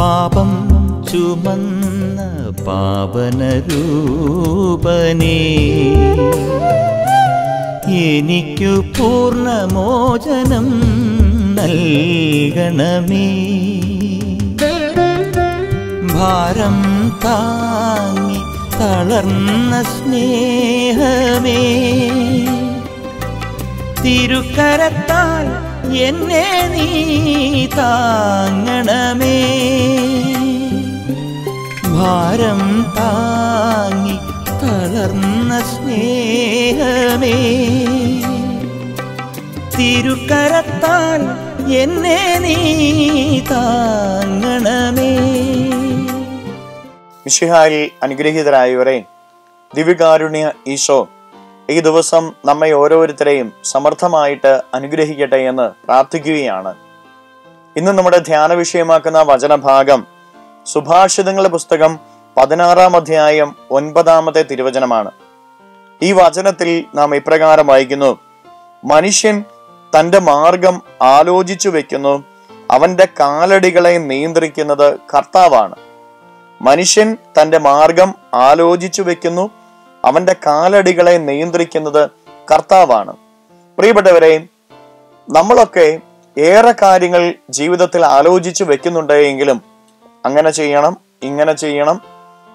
പാപം ചുമന്ന പാവനരൂപനേ എനിക്കു പൂർണമോചനം നൽകണമേ. ഭാരം താങ്ങി തളർന്ന സ്നേഹമേ. തിരുക്കരത്താൽ എന്നെ നീ താങ്ങണമേ സ്നേഹമേ. തിരുക്കരത്താൽ എന്നെ നീ താങ്ങണമേ. മിഷിഹായിൽ അനുഗ്രഹീതരായവരെ ദിവ്യകാരുണ്യ ഈശോ ഈ ദിവസം നമ്മെ ഓരോരുത്തരെയും സമർത്ഥമായിട്ട് അനുഗ്രഹിക്കട്ടെ എന്ന് പ്രാർത്ഥിക്കുകയാണ്. ഇന്ന് നമ്മുടെ ധ്യാന വിഷയമാക്കുന്ന വചനഭാഗം സുഭാഷിതങ്ങളുടെ പുസ്തകം പതിനാറാം അധ്യായം ഒൻപതാമത്തെ തിരുവചനമാണ്. ഈ വചനത്തിൽ നാം ഇപ്രകാരം വായിക്കുന്നു. മനുഷ്യൻ തന്റെ മാർഗം ആലോചിച്ചു വെക്കുന്നു. അവന്റെ കാലടികളെ നിയന്ത്രിക്കുന്നത് കർത്താവാണ്. മനുഷ്യൻ തന്റെ മാർഗം ആലോചിച്ചു വെക്കുന്നു. അവന്റെ കാലടികളെ നിയന്ത്രിക്കുന്നത് കർത്താവാണ്. പ്രിയപ്പെട്ടവരെ നമ്മളൊക്കെ ഏറെ കാര്യങ്ങൾ ജീവിതത്തിൽ ആലോചിച്ചു വെക്കുന്നുണ്ടെങ്കിലും അങ്ങനെ ചെയ്യണം ഇങ്ങനെ ചെയ്യണം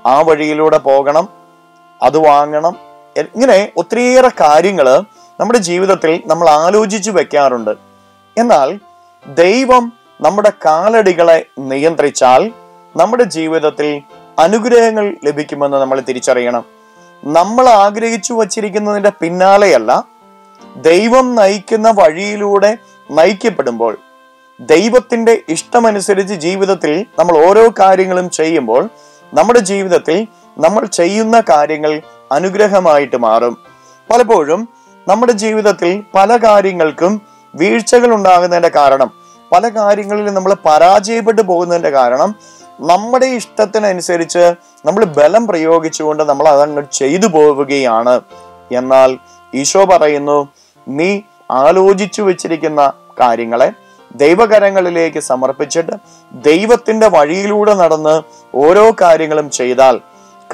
ആ വഴിയിലൂടെ പോകണം അത് വാങ്ങണം ഇങ്ങനെ ഒത്തിരിയേറെ കാര്യങ്ങൾ നമ്മുടെ ജീവിതത്തിൽ നമ്മൾ ആലോചിച്ചു വെക്കാറുണ്ട്. എന്നാൽ ദൈവം നമ്മുടെ കാലടികളെ നിയന്ത്രിച്ചാൽ നമ്മുടെ ജീവിതത്തിൽ അനുഗ്രഹങ്ങൾ ലഭിക്കുമെന്ന് നമ്മൾ തിരിച്ചറിയണം. നമ്മൾ ആഗ്രഹിച്ചു വച്ചിരിക്കുന്നതിന്റെ പിന്നാലെയല്ല ദൈവം നയിക്കുന്ന വഴിയിലൂടെ നയിക്കപ്പെടുമ്പോൾ ദൈവത്തിന്റെ ഇഷ്ടമനുസരിച്ച് ജീവിതത്തിൽ നമ്മൾ ഓരോ കാര്യങ്ങളും ചെയ്യുമ്പോൾ നമ്മുടെ ജീവിതത്തിൽ നമ്മൾ ചെയ്യുന്ന കാര്യങ്ങൾ അനുഗ്രഹമായിട്ട് മാറും. പലപ്പോഴും നമ്മുടെ ജീവിതത്തിൽ പല കാര്യങ്ങൾക്കും വീഴ്ചകൾ ഉണ്ടാകുന്നതിന്റെ കാരണം പല കാര്യങ്ങളിൽ നമ്മൾ പരാജയപ്പെട്ടു പോകുന്നതിന്റെ കാരണം നമ്മുടെ ഇഷ്ടത്തിനനുസരിച്ച് നമ്മൾ ബലം പ്രയോഗിച്ചുകൊണ്ട് നമ്മൾ അതങ്ങ് ചെയ്തു പോവുകയാണ്. എന്നാൽ ഈശോ പറയുന്നു നീ ആലോചിച്ചു വെച്ചിരിക്കുന്ന കാര്യങ്ങളെ ദൈവകരങ്ങളിലേക്ക് സമർപ്പിച്ചിട്ട് ദൈവത്തിന്റെ വഴിയിലൂടെ നടന്ന് ഓരോ കാര്യങ്ങളും ചെയ്താൽ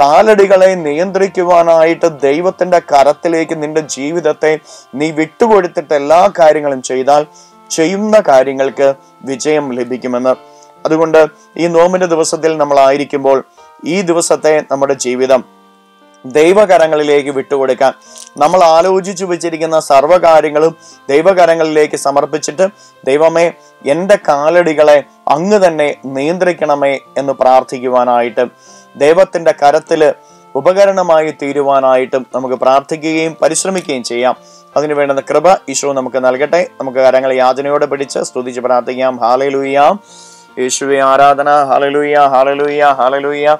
കാലടികളെ നിയന്ത്രിക്കുവാനായിട്ട് ദൈവത്തിന്റെ കരത്തിലേക്ക് നിന്റെ ജീവിതത്തെ നീ വിട്ടുകൊടുത്തിട്ട് എല്ലാ കാര്യങ്ങളും ചെയ്താൽ ചെയ്യുന്ന കാര്യങ്ങൾക്ക് വിജയം ലഭിക്കുമെന്ന്. അതുകൊണ്ട് ഈ നോമ്പിന്റെ ദിവസത്തിൽ നമ്മൾ ആയിരിക്കുമ്പോൾ ഈ ദിവസത്തെ നമ്മുടെ ജീവിതം ദൈവകരങ്ങളിലേക്ക് വിട്ടുകൊടുക്കാൻ നമ്മൾ ആലോചിച്ചു വെച്ചിരിക്കുന്ന സർവകാര്യങ്ങളും ദൈവകരങ്ങളിലേക്ക് സമർപ്പിച്ചിട്ട് ദൈവമേ എന്റെ കാലടികളെ അങ്ങ് തന്നെ നിയന്ത്രിക്കണമേ എന്ന് പ്രാർത്ഥിക്കുവാനായിട്ട് ദൈവത്തിന്റെ കരത്തിൽ ഉപകരണമായി തീരുവാനായിട്ടും നമുക്ക് പ്രാർത്ഥിക്കുകയും പരിശ്രമിക്കുകയും ചെയ്യാം. അതിനു വേണ്ടുന്ന കൃപ ഈശോ നമുക്ക് നൽകട്ടെ. നമുക്ക് കരങ്ങൾ യാചനയോടെ പിടിച്ച് സ്തുതിച്ച് പ്രാർത്ഥിക്കാം. ഹാലലുയ്യാം യേശുവെ ആരാധന. ഹാലലുയ്യ ഹാലലുയ്യ ഹാലലുയ്യ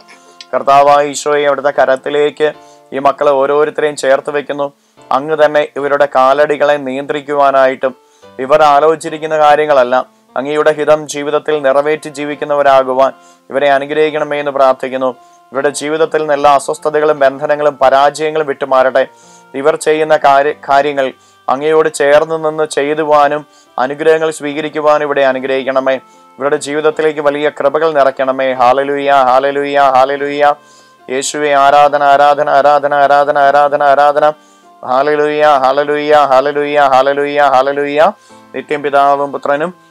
കർത്താവായ ഈശോയെ അവിടുത്തെ കരത്തിലേക്ക് ഈ മക്കളെ ഓരോരുത്തരെയും ചേർത്ത് വെക്കുന്നു. അങ്ങ് തന്നെ ഇവരുടെ കാലടികളെ നിയന്ത്രിക്കുവാനായിട്ടും ഇവർ ആലോചിച്ചിരിക്കുന്ന കാര്യങ്ങളല്ല. അങ്ങയുടെ ഹിതം ജീവിതത്തിൽ നിറവേറ്റി ജീവിക്കുന്നവരാകുവാൻ ഇവരെ അനുഗ്രഹിക്കണമേ എന്ന് പ്രാർത്ഥിക്കുന്നു. ഇവരുടെ ജീവിതത്തിൽ നിന്ന് എല്ലാ അസ്വസ്ഥതകളും ബന്ധനങ്ങളും പരാജയങ്ങളും വിട്ടുമാറട്ടെ. ഇവർ ചെയ്യുന്ന കാര്യ കാര്യങ്ങൾ അങ്ങയോട് ചേർന്ന് നിന്ന് ചെയ്തുവാനും അനുഗ്രഹങ്ങൾ സ്വീകരിക്കുവാനും ഇവിടെ അനുഗ്രഹിക്കണമേ. ഇവരുടെ ജീവിതത്തിലേക്ക് വലിയ കൃപകൾ നിറയ്ക്കണമേ. ഹാലലുയ്യ ഹാലലുയ്യ ഹാലലുയ്യ യേശുവെ ആരാധന ആരാധന ആരാധന ആരാധന ആരാധന ആരാധന. ഹാലലുയ്യ ഹാലലുയ്യ ഹാലലുയ്യ ഹാലലുയ്യ ഹാലലുയ്യ നിത്യം പിതാവും പുത്രനും